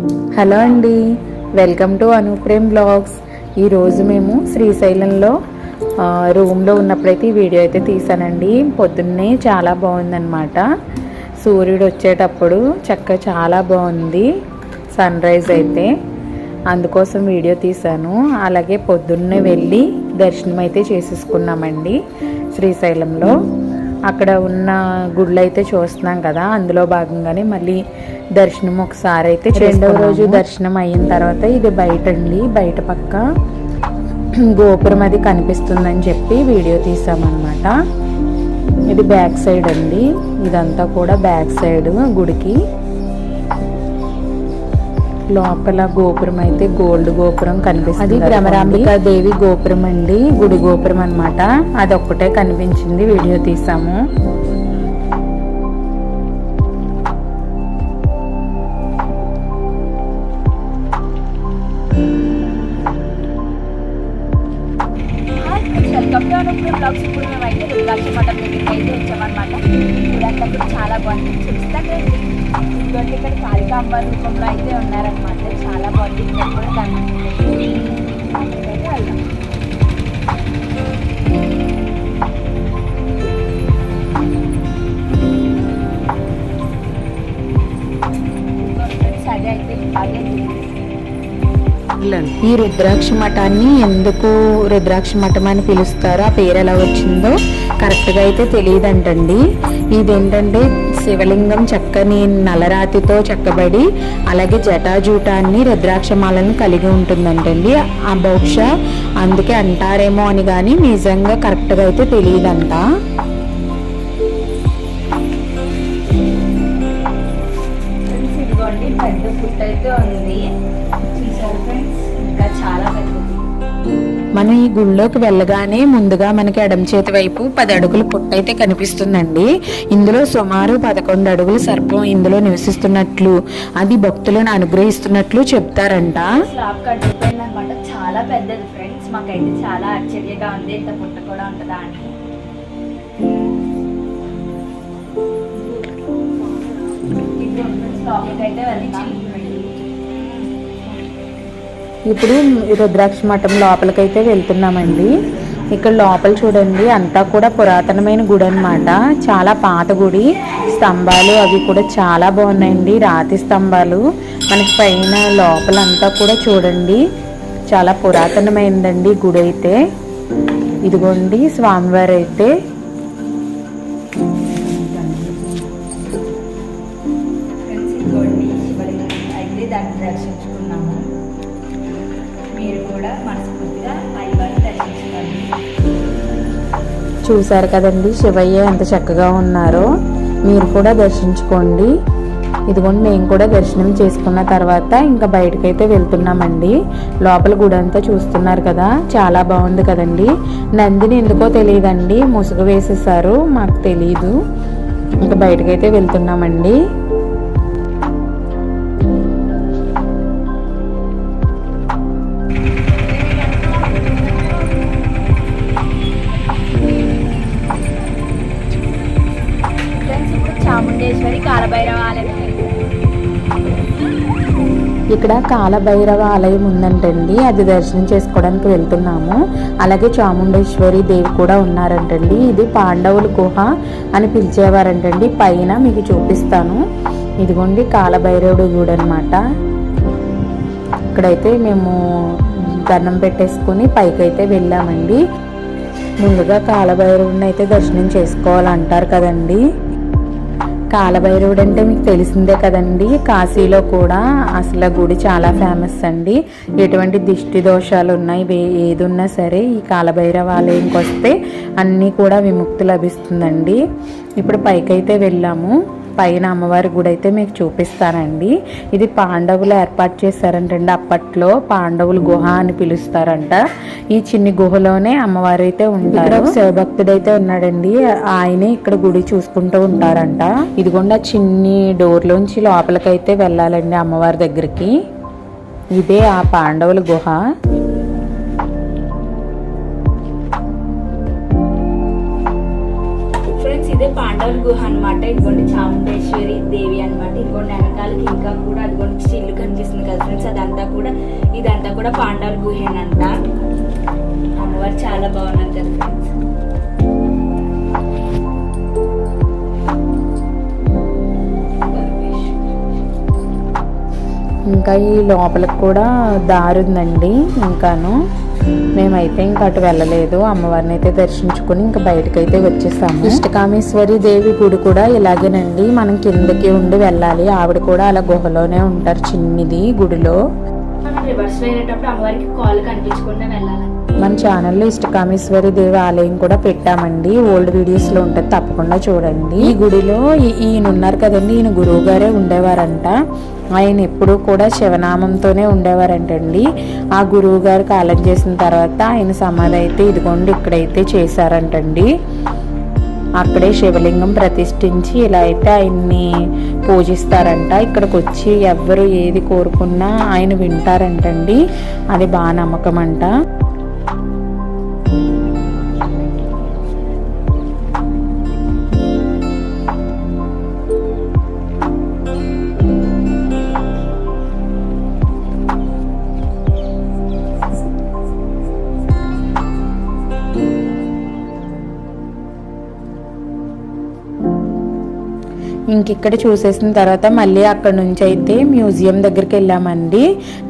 Hello అండి welcome to Anuprem blogs. ఈరోజు మేము శ్రీశైలంలో రూమ్లో ఉన్నప్పుడైతే ఈ వీడియో అయితే తీసానండి. పొద్దున్నే చాలా బాగుందన్నమాట. సూర్యుడు వచ్చేటప్పుడు చక్క చాలా బాగుంది సన్ రైజ్ అయితే. అందుకోసం వీడియో తీశాను అలాగే పొద్దున్నే వెళ్ళి దర్శనం అయితే చేసేసుకున్నామండి శ్రీశైలంలో. అక్కడ ఉన్న గుళ్ళు అయితే చూస్తున్నాం కదా అందులో భాగంగానే మళ్ళీ దర్శనం ఒకసారి అయితే రెండవ రోజు దర్శనం అయిన తర్వాత ఇది బయట అండి బయట పక్క గోపురం అది కనిపిస్తుందని చెప్పి వీడియో తీసామన్నమాట. ఇది బ్యాక్ సైడ్ అండి ఇదంతా కూడా బ్యాక్ సైడ్ గుడికి. లోపల గోపురం అయితే గోల్డ్ గోపురం కనిపిస్తుంది. అది భ్రమరాంబిక దేవి గోపురం అండి. గుడి గోపురం అనమాట అది ఒక్కటే కనిపించింది. వీడియో తీసాము. రుద్రాక్ష మఠం దగ్గరికి అయితే వచ్చామన్నమాట. ఇదంతా కూడా చాలా బాగుంది. చూస్తాకండి ఇదిగోండి ఇక్కడ కాళికాంబ రూపంలో అయితే ఉన్నారనమాట చాలా బాగుంది. అక్కడికైతే వెళ్దాం ఈ రుద్రాక్ష మఠాన్ని ఎందుకు రుద్రాక్ష మఠం అని పిలుస్తారో ఆ పేరు ఎలా వచ్చిందో కరెక్ట్గా అయితే తెలియదంటండి. ఇదేంటంటే శివలింగం చక్కని నలరాతితో చెక్కబడి అలాగే జటాజూటాన్ని రుద్రాక్షమాలను కలిగి ఉంటుందంటండి. ఆ బహుశా అందుకే అంటారేమో అని కానీ నిజంగా కరెక్ట్గా అయితే తెలియదంట. మనం ఈ గుళ్ళోకి వెళ్ళగానే ముందుగా మనకి ఎడమ చేతి వైపు పది అడుగుల పుట్ట అయితే కనిపిస్తుందండి. ఇందులో సుమారు పదకొండు అడుగుల సర్పం ఇందులో నివసిస్తున్నట్లు అది భక్తులను అనుగ్రహిస్తున్నట్లు చెప్తారంట. చాలా పెద్దది ఫ్రెండ్స్. మాకైతే చాలా ఆశ్చర్యంగా ఉంది. ఇంత పుట్ట కూడా ఉంటుందా అంటే ఇప్పుడు friends లోపలికైతే వెళ్తాం ఇప్పుడు రుద్రాక్ష మఠం లోపలికైతే వెళ్తున్నామండి. ఇక్కడ లోపల చూడండి అంతా కూడా పురాతనమైన గుడి అనమాట చాలా పాత గుడి. స్తంభాలు అవి కూడా చాలా బాగున్నాయండి రాతి స్తంభాలు. మనకి పైన లోపలంతా కూడా చూడండి చాలా పురాతనమైందండి గుడి అయితే. ఇదిగోండి స్వామివారు అయితే దాన్ని రక్షించుకో చూశారు కదండి శివయ్య ఎంత చక్కగా ఉన్నారో. మీరు కూడా దర్శించుకోండి. ఇదిగోండి మేము కూడా దర్శనం చేసుకున్న తర్వాత ఇంకా బయటకైతే వెళ్తున్నామండి. లోపల గుడి అంతా చూస్తున్నారు కదా చాలా బాగుంది కదండి. నందిని ఎందుకో తెలియదండి ముసుగు వేసేసారు మాకు తెలియదు ఇంకా బయటకైతే వెళ్తున్నామండి. చాముండేశ్వరి కాలభైరవ ఆలయం ఇక్కడ కాలభైరవ ఆలయం ఉందంటండి. అది దర్శనం చేసుకోవడానికి వెళ్తున్నాము. అలాగే చాముండేశ్వరి దేవి కూడా ఉన్నారంటండి. ఇది పాండవుల గుహ అని పిలిచేవారంటండి. పైన మీకు చూపిస్తాను. ఇదిగోండి కాలభైరవుడు గుడి అనమాట ఇక్కడైతే మేము దండం పెట్టేసుకుని పైకైతే వెళ్ళామండి. ముందుగా కాలభైరవుడిని అయితే దర్శనం చేసుకోవాలంటారు కదండీ. కాలభైరవుడు అంటే మీకు తెలిసిందే కదండి. కాశీలో కూడా అసలు గుడి చాలా ఫేమస్ అండి. ఎటువంటి దిష్టి దోషాలు ఉన్నాయి వే- సరే ఈ కాలభైరవ ఆలయంకి వస్తే అన్నీ కూడా విముక్తి లభిస్తుందండి. ఇప్పుడు పైకైతే వెళ్ళాము. పైన అమ్మవారి గుడి అయితే మీకు చూపిస్తానండి. ఇది పాండవులు ఏర్పాటు చేశారంటండి. అప్పట్లో పాండవులు గుహ అని పిలుస్తారంట. ఈ చిన్ని గుహలోనే అమ్మవారు అయితే ఉంటారు. ఒక శివభక్తుడైతే ఉన్నాడండి. ఆయనే ఇక్కడ గుడి చూసుకుంటూ ఉంటారంట. ఇదిగోండి ఆ చిన్ని డోర్లోంచి లోపలికైతే వెళ్ళాలండి అమ్మవారి దగ్గరికి. ఇదే ఆ పాండవుల గుహ. ఫ్రెండ్స్ ఇదే పాండవుల గుహ అన్నమాట. ఇదిగోండి చాముండేశ్వరి దేవి అన్నమాట. ఇదిగోండి వెనకాలకి ఇంకా కూడా అదిగోండి చిల్లు కనిపిస్తుంది కదా ఫ్రెండ్స్. అదంతా కూడా ఇదంతా కూడా పాండవుల గుహేనంట. అమ్మవారు చాలా బాగున్నారు కదా ఫ్రెండ్స్. ఇంకా ఈ లోపలికి కూడా దారుందండి ఇంకాను. మేమైతే ఇంకా అటు వెళ్ళలేదు. అమ్మవారిని అయితే దర్శించుకుని ఇంకా బయటకైతే వచ్చేసాము. ఇష్టకామేశ్వరి దేవి గుడి కూడా ఇలాగేనండి. మనం కిందకి ఉండి వెళ్ళాలి. ఆవిడ కూడా అలా గుహలోనే ఉంటారు చిన్నది గుడిలో. రివర్స్ వెళ్ళేటప్పుడు అమ్మవారికి కాల్ కనిపించకుండా వెళ్ళాలి మన ఛానల్లో ఇష్టకామేశ్వరి దేవి ఆలయం కూడా పెట్టామండి. ఓల్డ్ వీడియోస్లో ఉంటుంది తప్పకుండా చూడండి. ఈ గుడిలో ఈ- ఈయన ఉన్నారు కదండి ఈయన గురువు గారే ఉండేవారంట. ఆయన ఎప్పుడూ కూడా శివనామంతోనే ఉండేవారంటండి. ఆ గురువు గారు కాలం చేసిన తర్వాత ఆయన సమాధి అయితే ఇదిగోండి ఇక్కడైతే చేశారంటండి. అక్కడే శివలింగం ప్రతిష్ఠించి ఇలా అయితే ఆయన్ని పూజిస్తారంట. ఇక్కడికి వచ్చి ఎవ్వరు ఏది కోరుకున్నా ఆయన వింటారంటండి. అది బాగా నమ్మకం అంట ఇక్కడ చూసేసిన తర్వాత మళ్ళీ అక్కడ నుంచి అయితే మ్యూజియం దగ్గరికి వెళ్ళామండి.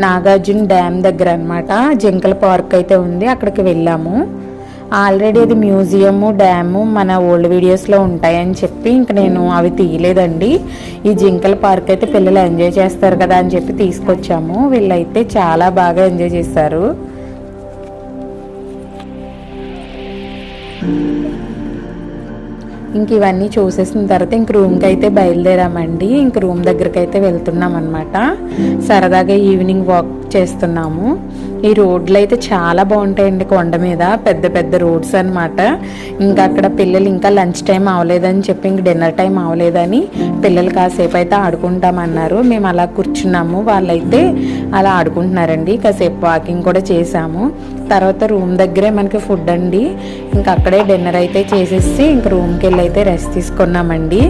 నాగార్జున డ్యామ్ దగ్గర అన్నమాట జింకల పార్క్ అయితే ఉంది అక్కడికి వెళ్ళాము. ఆల్రెడీ అది మ్యూజియము డ్యాము మన ఓల్డ్ వీడియోస్లో ఉంటాయని చెప్పి ఇంక నేను అవి తీయలేదండి. ఈ జింకల పార్క్ అయితే పిల్లలు ఎంజాయ్ చేస్తారు కదా అని చెప్పి తీసుకొచ్చాము. వీళ్ళైతే చాలా బాగా ఎంజాయ్ చేశారు. ఇంక ఇవన్నీ చూసేసిన తర్వాత ఇంక రూమ్కి అయితే బయలుదేరామండి. ఇంక రూమ్ దగ్గరికి అయితే వెళ్తున్నాం అనమాట సరదాగా ఈవినింగ్ వాక్ చేస్తున్నాము. ఈ రోడ్లు అయితే చాలా బాగుంటాయండి కొండ మీద. పెద్ద పెద్ద రోడ్స్ అన్నమాట. ఇంకా అక్కడ పిల్లలు ఇంకా లంచ్ టైం అవ్వలేదని చెప్పి ఇంక డిన్నర్ టైం అవ్వలేదని పిల్లలు కాసేపు అయితే ఆడుకుంటామన్నారు. మేము అలా కూర్చున్నాము. వాళ్ళైతే అలా ఆడుకుంటున్నారండి. కాసేపు వాకింగ్ కూడా చేసాము తర్వాత రూమ్ దగ్గరే మనకి ఫుడ్ అండి. ఇంకా అక్కడే డిన్నర్ అయితే చేసేసి ఇంక రూమ్కి వెళ్ళి అయితే రెస్ట్ తీసుకున్నామండి.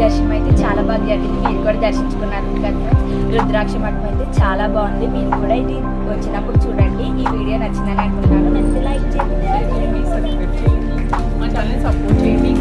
దర్శనం అయితే చాలా బాగా జరిగింది. మీరు కూడా దర్శించుకున్నారు కదా. రుద్రాక్ష మఠం అయితే చాలా బాగుంది. మీరు కూడా ఇది వచ్చినప్పుడు చూడండి. ఈ వీడియో నచ్చిందని అనుకుంటున్నాను. నచ్చితే లైక్ చేయండి. సబ్స్క్రైబ్ చేయండి. మా ఛానల్ సపోర్ట్ చేయండి.